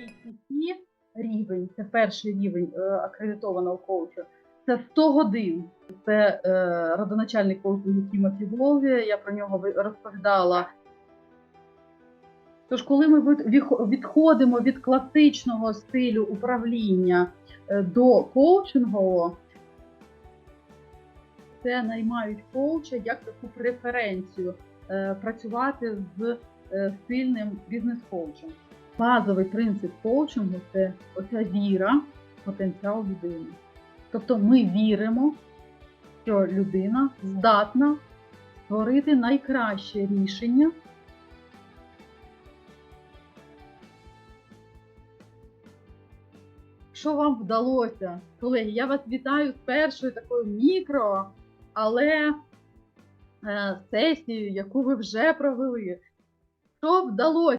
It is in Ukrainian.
ICT рівень, це перший рівень е, акредитованого коуча. Це 100 годин. Це е, родоначальник коучингу Тімоті Волві. Я про нього розповідала. Тож, коли ми відходимо від класичного стилю управління е, до коучингового, це наймають коуча як таку преференцію е, працювати з сильним бізнес-коучем. Базовий принцип коучингу це оця віра в потенціал людини. Тобто ми віримо, що людина здатна створити найкраще рішення. Що вам вдалося? Колеги, я вас вітаю з першою такою мікро, але е, сесією, яку ви вже провели. Що вдалося?